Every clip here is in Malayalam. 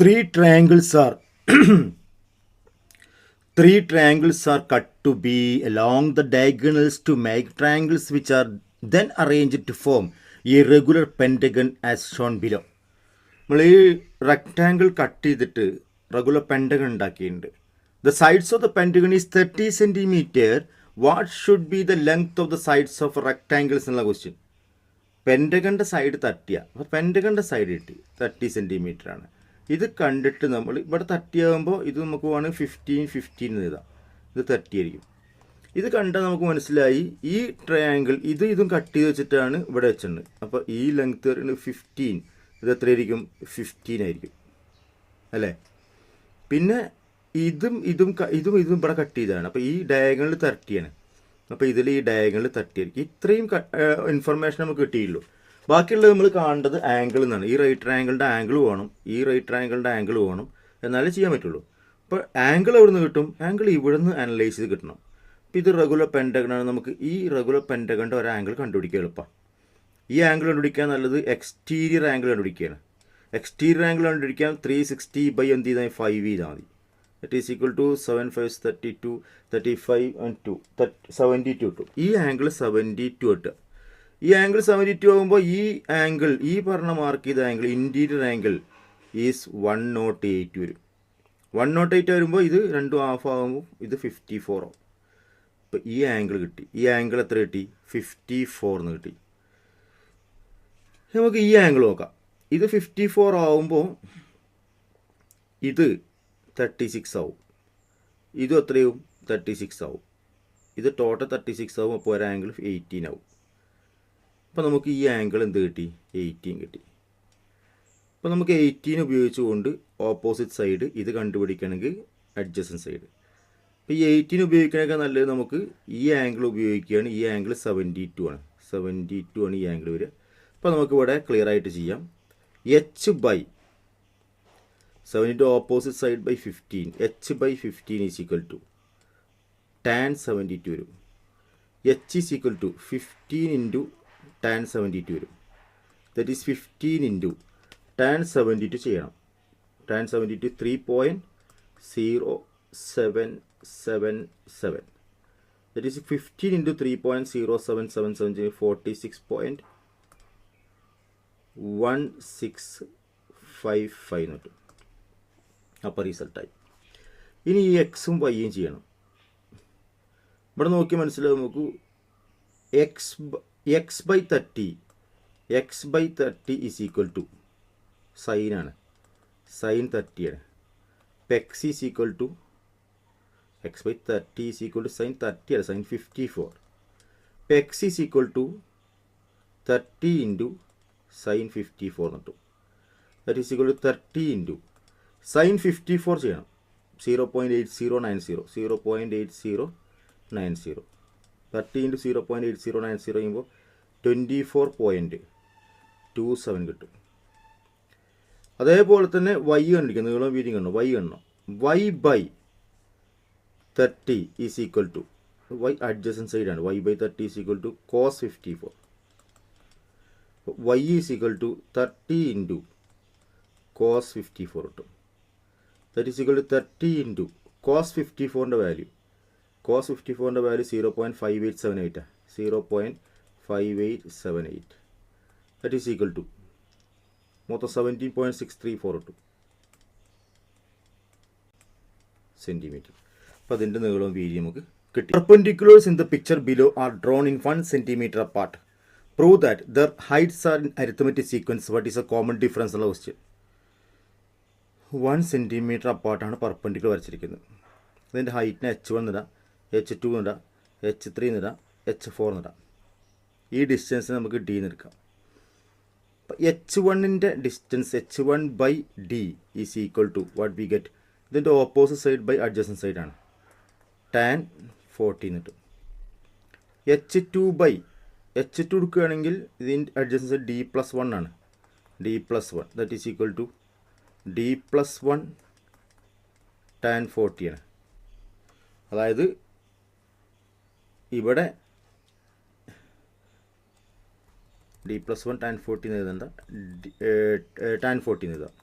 three triangles are three triangles are cut to be along the diagonals to make triangles which are then arrange to form ഈ regular pentagon as shown below നമ്മൾ ഈ റെക്റ്റാങ്കിൾ കട്ട് ചെയ്തിട്ട് റെഗുലർ പെന്റഗൺ ഉണ്ടാക്കിയിട്ടുണ്ട്. The sides of the pentagon is thirty centimetre what should be the length of the sides of rectangles എന്നുള്ള ക്വസ്റ്റ്യൻ പെന്റഗണിന്റെ സൈഡ് തട്ടിയ. അപ്പോൾ പെന്റഗണിന്റെ സൈഡ് കിട്ടി. തേർട്ടി സെന്റിമീറ്റർ ആണ്. ഇത് കണ്ടിട്ട് നമ്മൾ ഇവിടെ തട്ടിയാകുമ്പോൾ ഇത് നമുക്ക് വേണമെങ്കിൽ ഫിഫ്റ്റീൻ ഫിഫ്റ്റീൻ എഴുതാം. ഇത് തേർട്ടി ആയിരിക്കും ഇത് കണ്ടാൽ നമുക്ക് മനസ്സിലായി ഈ ട്രയാങ്കിൾ ഇത് ഇതും കട്ട് ചെയ്ത് വെച്ചിട്ടാണ് ഇവിടെ വെച്ചിട്ടുണ്ട് അപ്പോൾ ഈ ലെങ്ത് പറയുന്നത് ഫിഫ്റ്റീൻ ഇത് എത്രയായിരിക്കും? ഫിഫ്റ്റീൻ ആയിരിക്കും. അല്ലേ? പിന്നെ ഇതും ഇതും ഇതും ഇതും ഇവിടെ കട്ട് ചെയ്തതാണ്. അപ്പോൾ ഈ ഡയഗണിൽ തേർട്ടിയാണ് അപ്പോൾ ഇതിൽ ഈ ഡയഗണൽ ഡയഗണിൽ ആയിരിക്കും ഇത്രയും ഇൻഫർമേഷൻ നമുക്ക് കിട്ടിയുള്ളൂ ബാക്കിയുള്ളത് നമ്മൾ കാണേണ്ടത് ആംഗിൾ എന്നാണ് ഈ റൈറ്റ് ട്രയാങ്കിളിന്റെ ആംഗിൾ വേണം. ഈ റൈറ്റ് ട്രയാങ്കിളിന്റെ ആംഗിൾ വേണം. എന്നാലേ ചെയ്യാൻ പറ്റുള്ളൂ. അപ്പോൾ ആംഗിൾ എവിടെ നിന്ന് കിട്ടും? ആംഗിൾ ഇവിടെ നിന്ന് അനലൈസ് ചെയ്ത് കിട്ടണം. അപ്പോൾ ഇത് റെഗുലർ പെന്റഗണാണ് നമുക്ക് ഈ റെഗുലർ പെന്റഗണിന്റെ ഒരു ആംഗിൾ കണ്ടുപിടിക്കുക എളുപ്പം. ഈ ആംഗിൾ കണ്ടുപിടിക്കാൻ നല്ലത് എക്സ്റ്റീരിയർ ആംഗിൾ കണ്ടുപിടിക്കുകയാണ്. എക്സ്റ്റീരിയർ ആംഗിൾ കണ്ടുപിടിക്കാൻ ത്രീ സിക്സ്റ്റി ബൈ എന്ത് ചെയ്താൽ ഫൈവ് ചെയ്താൽ മതി. That is equal to seven five thirty two thirty five and two seventy two two ഈ ആംഗിൾ സെവന്റി ടു ഇട്ട് ഈ ആംഗിൾ സെവന്റി ടു ആകുമ്പോൾ ഈ ആംഗിൾ ഈ പറഞ്ഞ മാർക്ക് ചെയ്ത angle interior angle is one nought eight വരും. വൺ നോട്ട് എയ്റ്റ് വരുമ്പോൾ ഇത് രണ്ടും ഹാഫ് ആകുമ്പോൾ ഇത് ഫിഫ്റ്റി ഫോർ ആവും. അപ്പോൾ ഈ ആംഗിൾ കിട്ടി. ഈ ആംഗിൾ എത്ര കിട്ടി? ഫിഫ്റ്റി ഫോർ എന്ന് കിട്ടി. നമുക്ക് ഈ ആംഗിൾ നോക്കാം. ഇത് ഫിഫ്റ്റി ഫോർ ആവുമ്പോൾ ഇത് തേർട്ടി സിക്സ് ആവും. ഇതും എത്രയും തേർട്ടി സിക്സ് ആവും. ഇത് ടോട്ടൽ തേർട്ടി സിക്സ് ആവും. അപ്പോൾ ഒരു ആംഗിൾ എയ്റ്റീൻ ആവും. അപ്പോൾ നമുക്ക് ഈ ആംഗിൾ എന്ത് കിട്ടി? എയ്റ്റീൻ കിട്ടി. അപ്പോൾ നമുക്ക് എയ്റ്റീൻ ഉപയോഗിച്ചുകൊണ്ട് ഓപ്പോസിറ്റ് സൈഡ് ഇത് കണ്ടുപിടിക്കണമെങ്കിൽ അഡ്ജസ്റ്റൻ സൈഡ് അപ്പോൾ ഈ എയ്റ്റീൻ ഉപയോഗിക്കണമൊക്കെ നല്ലത് നമുക്ക് ഈ ആംഗിൾ ഉപയോഗിക്കുകയാണ്. ഈ ആംഗിൾ സെവന്റി ടു ആണ്. സെവന്റി ടു ആണ് ഈ ആംഗിൾ വരിക. അപ്പോൾ നമുക്കിവിടെ ക്ലിയർ ആയിട്ട് ചെയ്യാം. H by seventy two opposite side by fifteen H by fifteen is equal to tan seventy two വരും. H is equal to fifteen into tan seventy two വരും. That is fifteen into tan seventy two ചെയ്യണം. Tan seventy two three point zero seven seven seven that is fifteen into three point zero seven seven seven ചെയ്യും forty six point one six five five എന്ന് കിട്ടും. അപ്പോൾ റിസൾട്ടായി ഇനി ഈ എക്സും വൈയും ചെയ്യണം. ഇവിടെ നോക്കി മനസ്സിലാവും നോക്കൂ X X by thirty X by thirty is equal to സൈനാണ് sine തേർട്ടിയാണ് അപ്പം X is equal to X by thirty is equal to sine thirty ആണ്. സൈൻ ഫിഫ്റ്റി ഫോർ അപ്പം X is equal to thirty into sine fifty four എന്ന് കിട്ടും. That is equal to thirty into sine fifty four ചെയ്യണം. Zero point eight zero nine zero zero point eight zero nine zero thirty into zero point eight zero nine zero ചെയ്യുമ്പോൾ twenty four point two seven കിട്ടും. അതേപോലെ തന്നെ വൈ കണ്ടിരിക്കും. നീളം വീതി കണ്ടു? വൈ കണ്ടു? Y by thirty is equal to Y adjacent സൈഡാണ് Y by thirty is equal to cos fifty four Y is equal to thirty into cos fifty four കിട്ടും. Thirty is equal to thirty into cos fifty ഫോറിന്റെ വാല്യൂ കോസ് ഫിഫ്റ്റി ഫോറിന്റെ value zero point five eight seven eight zero point five eight seven eight that is equal to മൊത്തം seventeen point six three four two centimetre അപ്പോൾ അതിന്റെ നീളവും വീതി നമുക്ക് കിട്ടി. Perpendiculars in the picture below are drawn in one centimetre apart prove that their heights are in arithmetic sequence what is a common difference ഉള്ള ക്വസ്റ്റ്യൻ വൺ സെന്റിമീറ്റർ അപ്പാർട്ടാണ് പെർപെൻഡിക്കുലർ വരച്ചിരിക്കുന്നത്. അതിന്റെ ഹൈറ്റിന് എച്ച് വൺ നിടാം എച്ച് ടു എന്നിടാം എച്ച് ത്രീ എന്നിടാം എച്ച് ഫോർ എന്നിടാം ഈ ഡിസ്റ്റൻസ് നമുക്ക് ഡി എടുക്കാം. അപ്പം എച്ച് വണ്ണിന്റെ distance H one by D is equal to what we get ഇതിന്റെ ഓപ്പോസിറ്റ് സൈഡ് ബൈ അഡ്ജസ്റ്റൻ സൈഡാണ് ടാൻ ഫോർട്ടീൻ കിട്ടും. H two by H two എടുക്കുകയാണെങ്കിൽ ഇതിന്റെ adjacent side D plus one ആണ്. D plus one that is equal to D plus one tan ഫോർട്ടിയാണ് അതായത് ഇവിടെ D plus one tan fourteen എഴുതണ്ട. Tan fourteen എഴുതാം.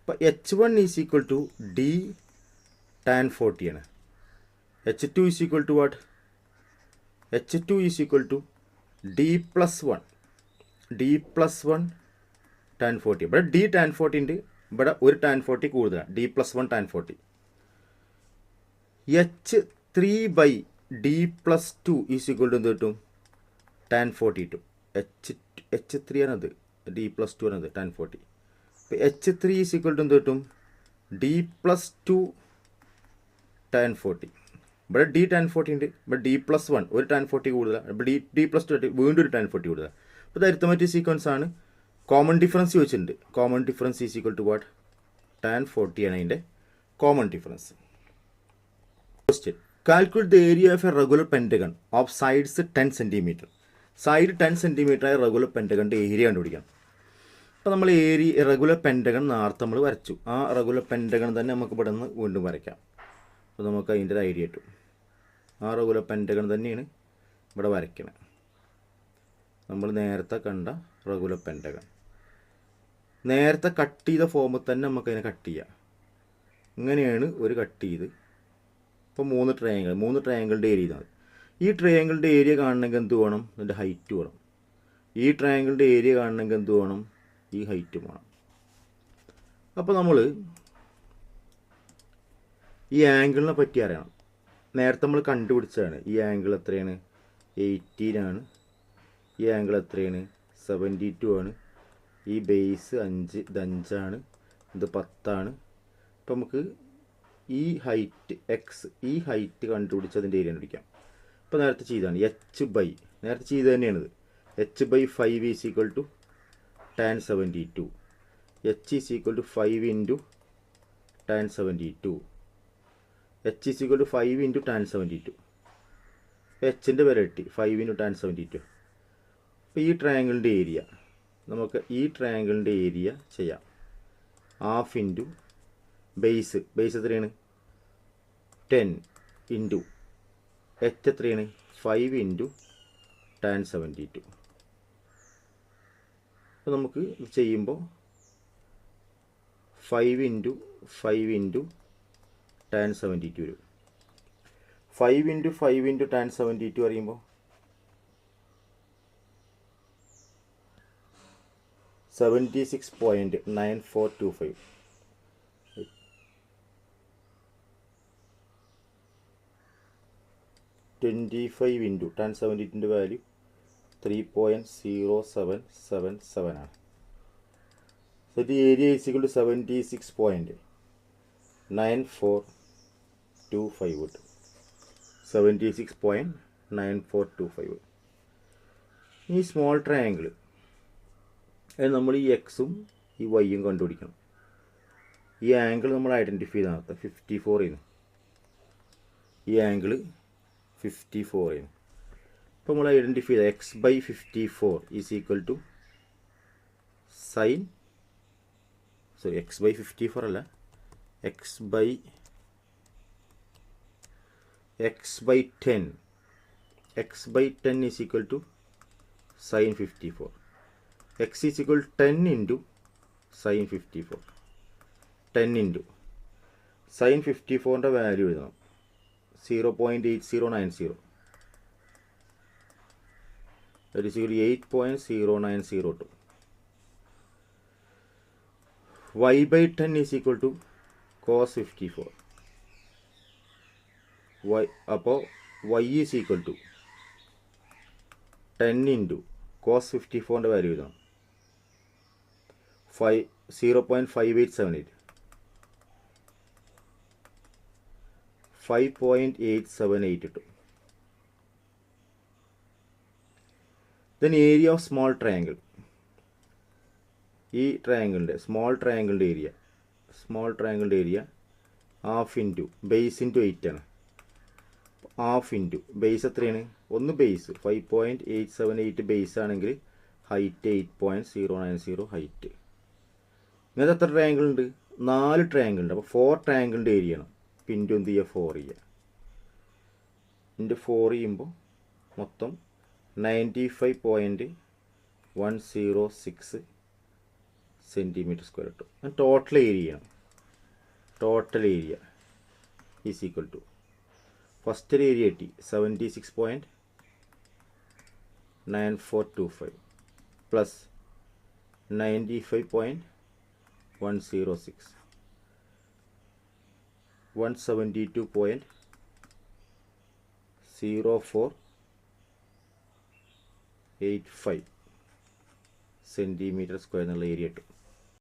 അപ്പോൾ H one is equal to D tan ഫോർട്ടിയാണ് H two is equal to what H two is equal to D plus one D plus one tan forty ഇവിടെ ഡി ടാൻ ഫോർട്ടി ഉണ്ട്. ഇവിടെ ഒരു ടാൻ ഫോർട്ടി കൂടുതലാണ്. D plus one tan forty H three by D plus two is equal to എന്ത് കിട്ടും? Tan forty two H H three ആണത്. ഡി പ്ലസ് ടു ആണത് ടാൻ ഫോർട്ടി അപ്പോൾ H three is equal to എന്ത് കിട്ടും? D plus two tan forty ഇവിടെ ഡി ടാൻ ഫോർട്ടി ഉണ്ട്. ഇവിടെ ഡി പ്ലസ് വൺ ഒരു ടാൻ ഫോർട്ടി കൂടുതൽ ഇവിടെ ഡി ഡി പ്ലസ് ടു വീണ്ടും ഒരു ടാൻ ഫോർട്ടി കൂടുതൽ അപ്പോൾ ഇത് അരിത്തമാറ്റിക് സീക്വൻസ് ആണ്. കോമൺ ഡിഫറൻസ് ചോദിച്ചിട്ടുണ്ട്. Common difference is equal to what tan forty ആണ് അതിന്റെ common difference question calculate the area of a regular pentagon of sides ten centimetre side ten ആയ റെഗുലർ പെന്റഗണിന്റെ ഏരിയ കണ്ടുപിടിക്കണം. അപ്പോൾ നമ്മൾ ഏരിയ റെഗുലർ പെന്റഗൺ നേരത്തെ നമ്മൾ വരച്ചു. ആ റെഗുലർ പെന്റഗൺ തന്നെ നമുക്ക് ഇവിടെ നിന്ന് വീണ്ടും വരയ്ക്കാം. അപ്പോൾ നമുക്ക് അതിന്റെ ഒരു ഐഡിയ കിട്ടും. ആ റെഗുലർ പെന്റഗൺ തന്നെയാണ് ഇവിടെ വരയ്ക്കണത് നമ്മൾ നേരത്തെ കണ്ട റെഗുലർ പെന്റഗൺ നേരത്തെ കട്ട് ചെയ്ത ഫോമിൽ തന്നെ നമുക്കതിനെ കട്ട് ചെയ്യാം. ഇങ്ങനെയാണ് ഒരു കട്ട് ചെയ്ത് ഇപ്പോൾ മൂന്ന് ട്രയാങ്കിൾ മൂന്ന് ട്രയാങ്കിളിന്റെ ഏരിയ ഇതാണ് ഈ ട്രയാങ്കിളിന്റെ ഏരിയ കാണണമെങ്കിൽ എന്ത് വേണം? അതിന്റെ ഹൈറ്റ് വേണം. ഈ ട്രയാങ്കിളിന്റെ ഏരിയ കാണണമെങ്കിൽ എന്ത് വേണം? ഈ ഹൈറ്റ് വേണം. അപ്പോൾ നമ്മൾ ഈ ആംഗിളിനെ പറ്റി അറിയണം. നേരത്തെ നമ്മൾ കണ്ടുപിടിച്ചതാണ്. ഈ ആംഗിൾ എത്രയാണ്? എയ്റ്റീനാണ് ഈ ആംഗിൾ എത്രയാണ്? സെവന്റി ടു ആണ്. ഈ ബേസ് അഞ്ച് ഇത് അഞ്ചാണ്. ഇത് പത്താണ്. അപ്പം നമുക്ക് ഈ ഹൈറ്റ് എക്സ് ഈ ഹൈറ്റ് കണ്ടുപിടിച്ച് അതിന്റെ ഏരിയ കണ്ടുപിടിക്കാം ഇപ്പോൾ നേരത്തെ ചെയ്താണ് എച്ച് ബൈ നേരത്തെ ചെയ്ത് തന്നെയാണിത്. H by five is equal to tan seventy two H is equal to five into tan seventy two H is equal to five into tan seventy two എച്ചിന്റെ വില കിട്ടി. Five into tan seventy two അപ്പോൾ ഈ ട്രയാങ്കിളിന്റെ ഏരിയ നമുക്ക് ഈ ട്രയാങ്കിളിന്റെ ഏരിയ ചെയ്യാം. ഹാഫ് ഇന്റു ബേസ് ബേസ് എത്രയാണ്? ടെൻ ഇന്റു എച്ച് എത്രയാണ് five into tan seventy two അപ്പോൾ നമുക്ക് ഇത് ചെയ്യുമ്പോൾ five into five into tan seventy two വരും. Five into five into tan seventy two പറയുമ്പോൾ seventy six point nine four two five twenty five into ten seventy ടുന്റെ value three point zero seven seven seven ആണ്. Set area is equal to seventy six point nine four two five കിട്ടും seventy six point nine four two five ഈ സ്മോൾ ട്രയാങ്കിൾ അത് നമ്മൾ ഈ എക്സും ഈ വൈയും കണ്ടുപിടിക്കണം. ഈ ആംഗിൾ നമ്മൾ ഐഡന്റിഫൈ ചെയ്താണ് ഫിഫ്റ്റി ഫോർ ചെയ്യുന്നു ഈ ആംഗിൾ ഫിഫ്റ്റി ചെയ്യുന്നു അപ്പോൾ നമ്മൾ ഐഡന്റിഫൈ ചെയ്ത x by fifty four is equal to sine sorry x by fifty four അല്ല. X by x by ten x by ten is equal to sine fifty four x is equal ten into sine fifty four ten into sine fifty ഫോറിന്റെ വാല്യൂ എഴുതണം. Zero point eight zero nine zero eight point zero nine zero two y by ten is equal to cos fifty four y അപ്പോൾ y is equal to ten into cos fifty ഫോറിന്റെ വാല്യൂ ഇതാണ്. Five zero point five eight seven eight five point eight seven eight കിട്ടും then area of small triangle ഈ ട്രയാങ്കിളിന്റെ സ്മോൾ ട്രയാങ്കിളിന്റെ ഏരിയ സ്മോൾ ട്രയാങ്കിളിന്റെ area half into base into eight ആണ്. ഹാഫ് ഇന്റു ബേസ് എത്രയാണ്? ഒന്ന് base five point eight seven eight base ആണെങ്കിൽ height eight point zero nine zero height ഇങ്ങനത്തെ എത്ര ട്രയാങ്കിൾ ഉണ്ട്? നാല് ട്രയാങ്കിൾ ഉണ്ട്. അപ്പോൾ ഫോർ ട്രയാങ്കിളിന്റെ ഏരിയ ആണ്. പിന്റു എന്ത് ചെയ്യുക? ഫോർ ചെയ്യുക. ഇന്റു ഫോർ ചെയ്യുമ്പോൾ മൊത്തം ninety five point one zero six centimetre square കിട്ടും ടോട്ടൽ ഏരിയ ആണ്. Total area is equal to first area കിട്ടി. Seventy six point nine four two five plus ninety five point one zero six one seventy two point zero four eight five centimetre square എന്നുള്ള ഏരിയ കിട്ടും